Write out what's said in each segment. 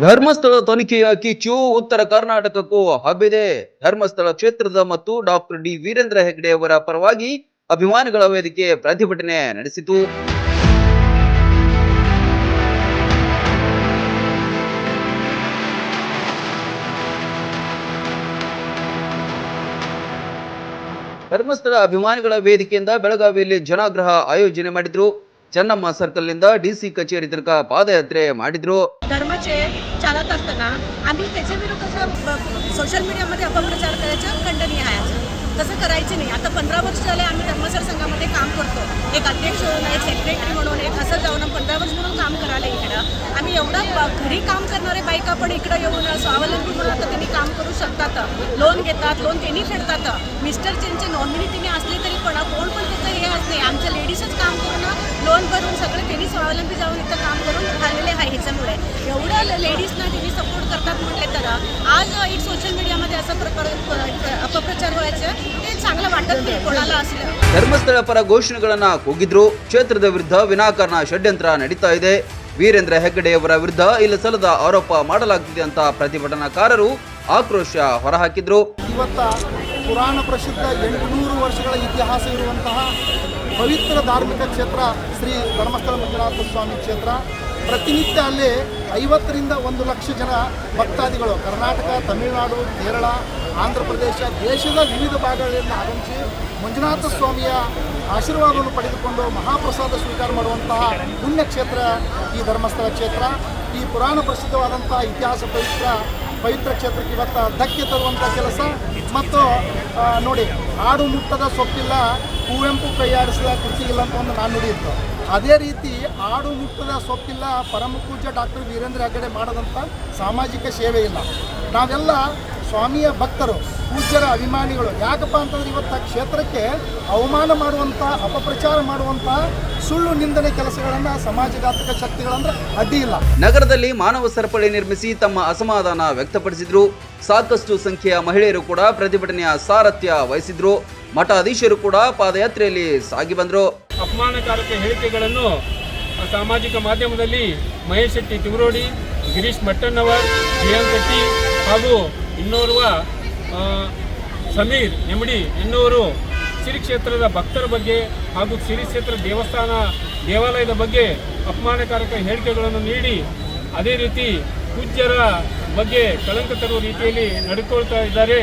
ಧರ್ಮಸ್ಥಳ ತನಿಖೆಯ ಕಿಚ್ಚು ಉತ್ತರ ಕರ್ನಾಟಕಕ್ಕೂ ಹಬ್ಬಿದೆ. ಧರ್ಮಸ್ಥಳ ಕ್ಷೇತ್ರದ ಮತ್ತು ಡಾಕ್ಟರ್ ಡಿ ವೀರೇಂದ್ರ ಹೆಗ್ಡೆ ಅವರ ಪರವಾಗಿ ಅಭಿಮಾನಿಗಳ ವೇದಿಕೆ ಪ್ರತಿಭಟನೆ ನಡೆಸಿತು. ಧರ್ಮಸ್ಥಳ ಅಭಿಮಾನಿಗಳ ವೇದಿಕೆಯಿಂದ ಬೆಳಗಾವಿಯಲ್ಲಿ ಜನಾಗ್ರಹ ಆಯೋಜನೆ ಮಾಡಿದ್ರು. ಚೆನ್ನಮ್ಮ ಸರ್ಕಲ್ ನಿಂದ ಡಿಸಿ ಕಚೇರಿ ತನಕ ಪಾದಯಾತ್ರೆ ಮಾಡಿದ್ರು धर्माचे चालत असताना आम्ही त्याच्या विरुद्ध सोशल मीडियामध्ये अपप्रचार करायचं खंडनीय आहे असं. तसं करायचं नाही. आता पंधरा वर्ष झाले आम्ही धर्मसर संघामध्ये काम करतो. एक अध्यक्ष म्हणून एक सेक्रेटरी म्हणून एक असं जाऊन पंधरा वर्ष म्हणून काम करायला इकडं. आम्ही एवढं घरी काम करणारे बायका पण इकडं येऊन स्वावलंबी म्हणून आता त्यांनी काम करू शकतात. लोन घेतात लोन त्यांनी फेडतात. मिस्टर त्यांची नॉमिनी त्यांनी असली तरी पण कोण पण त्याचं हे असते आमच्या लेडीजच काम करून लोन भरून सगळे त्यांनी स्वावलंबी जाऊन इथं काम करून आलेले आहे ह्याच्यामुळे. एवढं लेडीजना त्यांनी सपोर्ट करतात म्हटले तर आज एक सोशल मीडियामध्ये असं प्रकार अपप्रचार व्हायचं ते चांगलं वाटत नाही कोणाला असलं ಧರ್ಮಸ್ಥಳ ಪರ ಘೋಷಣೆಗಳನ್ನ ಕೂಗಿದ್ರು ಕ್ಷೇತ್ರದ ವಿರುದ್ಧ ವಿನಾಕಾರಣ ಷಡ್ಯಂತ್ರ ನಡೀತಾ ಇದೆ ವೀರೇಂದ್ರ ಹೆಗ್ಗಡೆಯವರ ವಿರುದ್ಧ ಇಲ್ಲ ಸಲ್ಲದ ಆರೋಪ ಮಾಡಲಾಗ್ತಿದೆ ಅಂತ ಪ್ರತಿಭಟನಾಕಾರರು ಆಕ್ರೋಶ ಹೊರಹಾಕಿದ್ರು ಇವತ್ತ ಪುರಾಣ ಪ್ರಸಿದ್ಧ ಎಂಟುನೂರು ವರ್ಷಗಳ ಇತಿಹಾಸ ಇರುವಂತಹ ಪವಿತ್ರ ಧಾರ್ಮಿಕ ಕ್ಷೇತ್ರ ಶ್ರೀ ಧರ್ಮಸ್ಥಳ ಮಂಜುನಾಥ ಸ್ವಾಮಿ ಕ್ಷೇತ್ರ. ಪ್ರತಿನಿತ್ಯ ಅಲ್ಲಿ ಐವತ್ತರಿಂದ ಒಂದು ಲಕ್ಷ ಜನ ಭಕ್ತಾದಿಗಳು ಕರ್ನಾಟಕ, ತಮಿಳುನಾಡು, ಕೇರಳ, ಆಂಧ್ರ ಪ್ರದೇಶ, ದೇಶದ ವಿವಿಧ ಭಾಗಗಳಿಂದ ಆಗಮಿಸಿ ಮಂಜುನಾಥ ಸ್ವಾಮಿಯ ಆಶೀರ್ವಾದವನ್ನು ಪಡೆದುಕೊಂಡು ಮಹಾಪ್ರಸಾದ ಸ್ವೀಕಾರ ಮಾಡುವಂತಹ ಪುಣ್ಯ ಕ್ಷೇತ್ರ ಈ ಧರ್ಮಸ್ಥಳ ಕ್ಷೇತ್ರ. ಈ ಪುರಾಣ ಪ್ರಸಿದ್ಧವಾದಂತಹ ಇತಿಹಾಸ ಪವಿತ್ರ ಪವಿತ್ರ ಕ್ಷೇತ್ರಕ್ಕೆ ಇವತ್ತು ಧಕ್ಕೆ ತರುವಂಥ ಕೆಲಸ. ಮತ್ತು ನೋಡಿ ಹಾಡು ಮುಟ್ಟದ ಸೊಪ್ಪಿಲ್ಲ ಕುವೆಂಪು ಕೈಯಾಡಿಸಿದ ಕುರ್ಚಿಗಿಲ್ಲ ಅಂತ ಒಂದು ನಾನು ನುಡಿಯಿತ್ತು ಅದೇ ರೀತಿ ಆಡು ಮುಟ್ಟದ ಸೊಪ್ಪಿಲ್ಲ ಪರಮ ಪೂಜ್ಯ ಡಾಕ್ಟರ್ ವೀರೇಂದ್ರ ಹೆಗ್ಗಡೆ ಮಾಡದಂಥ ಸಾಮಾಜಿಕ ಸೇವೆ ಇಲ್ಲ. ನಾವೆಲ್ಲ ಸ್ವಾಮಿಯ ಭಕ್ತರು ಪೂಜ್ಯರ ಅಭಿಮಾನಿಗಳು ಯಾಕಪ್ಪ ಅಂತಂದ್ರೆ ಇವತ್ತು ಆ ಕ್ಷೇತ್ರಕ್ಕೆ ಅವಮಾನ ಮಾಡುವಂಥ ಅಪಪ್ರಚಾರ ಮಾಡುವಂಥ ಸುಳ್ಳು ನಿಂದನೆ ಕೆಲಸಗಳನ್ನು ಸಮಾಜಘಾತಕ ಶಕ್ತಿಗಳಂದ್ರೆ ಅಡ್ಡಿ ಇಲ್ಲ. ನಗರದಲ್ಲಿ ಮಾನವ ಸರಪಳಿ ನಿರ್ಮಿಸಿ ತಮ್ಮ ಅಸಮಾಧಾನ ವ್ಯಕ್ತಪಡಿಸಿದ್ರು. ಸಾಕಷ್ಟು ಸಂಖ್ಯೆಯ ಮಹಿಳೆಯರು ಕೂಡ ಪ್ರತಿಭಟನೆಯ ಸಾರಥ್ಯ ವಹಿಸಿದ್ರು. ಮಠಾಧೀಶರು ಕೂಡ ಪಾದಯಾತ್ರೆಯಲ್ಲಿ ಸಾಗಿ ಬಂದರು. ಅಪಮಾನಕಾರಕ ಹೇಳಿಕೆಗಳನ್ನು ಸಾಮಾಜಿಕ ಮಾಧ್ಯಮದಲ್ಲಿ ಮಹೇಶ್ ಶೆಟ್ಟಿ ತಿವರೋಡಿ ಗಿರೀಶ್ ಮಟ್ಟಣ್ಣವರ್ ಜಯಂತ್ ಶೆಟ್ಟಿ ಹಾಗೂ ಇನ್ನೋರ್ವ ಸಮೀರ್ ನೆಮಡಿ ಎನ್ನುವರು ಸಿರಿ ಕ್ಷೇತ್ರದ ಭಕ್ತರ ಬಗ್ಗೆ ಹಾಗೂ ಸಿರಿ ಕ್ಷೇತ್ರ ದೇವಸ್ಥಾನ, ದೇವಾಲಯದ ಬಗ್ಗೆ ಅಪಮಾನಕಾರಕ ಹೇಳಿಕೆಗಳನ್ನು ನೀಡಿ, ಅದೇ ರೀತಿ ಪೂಜ್ಯರ ಬಗ್ಗೆ ಕಳಂಕ ತರುವ ರೀತಿಯಲ್ಲಿ ನಡೆದುಕೊಳ್ತಾ ಇದ್ದಾರೆ.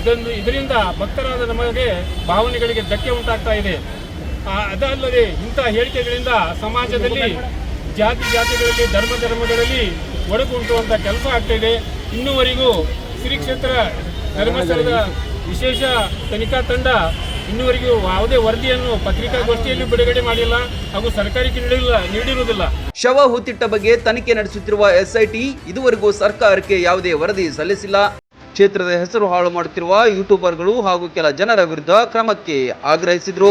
ಇದೊಂದು ಇದರಿಂದ ಭಕ್ತರಾದ ನಮಗೆ ಭಾವನೆಗಳಿಗೆ ಧಕ್ಕೆ ಉಂಟಾಗ್ತಾ ಇದೆ. ಅದಲ್ಲದೆ ಇಂಥ ಹೇಳಿಕೆಗಳಿಂದ ಸಮಾಜದಲ್ಲಿ ಜಾತಿ, ಜಾತಿಗಳಲ್ಲಿ, ಧರ್ಮ, ಧರ್ಮಗಳಲ್ಲಿ ಒಡಕುಂಟುವಂಥ ಕೆಲಸ ಆಗ್ತಾ ಇದೆ. ಇನ್ನೂವರೆಗೂ ಶ್ರೀ ಕ್ಷೇತ್ರ ಧರ್ಮಸ್ಥಳದ ವಿಶೇಷ ತನಿಖಾ ತಂಡ ಇನ್ನುವರೆಗೂ ಯಾವುದೇ ವರದಿಯನ್ನು ಪತ್ರಿಕಾಗೋಷ್ಠಿಯಲ್ಲಿ ಬಿಡುಗಡೆ ಮಾಡಿಲ್ಲ ಹಾಗೂ ಸರ್ಕಾರಕ್ಕೆ ನೀಡಿಲ್ಲ, ನೀಡಿರುವುದಿಲ್ಲ. ಶವ ಹೂತಿಟ್ಟ ಬಗ್ಗೆ ತನಿಖೆ ನಡೆಸುತ್ತಿರುವ ಎಸ್ಐಟಿ ಇದುವರೆಗೂ ಸರ್ಕಾರಕ್ಕೆ ಯಾವುದೇ ವರದಿ ಸಲ್ಲಿಸಿಲ್ಲ. ಕ್ಷೇತ್ರದ ಹೆಸರು ಹಾಳು ಮಾಡುತ್ತಿರುವ ಯೂಟ್ಯೂಬರ್ಗಳು ಹಾಗೂ ಕೆಲ ಜನರ ವಿರುದ್ಧ ಕ್ರಮಕ್ಕೆ ಆಗ್ರಹಿಸಿದ್ರು.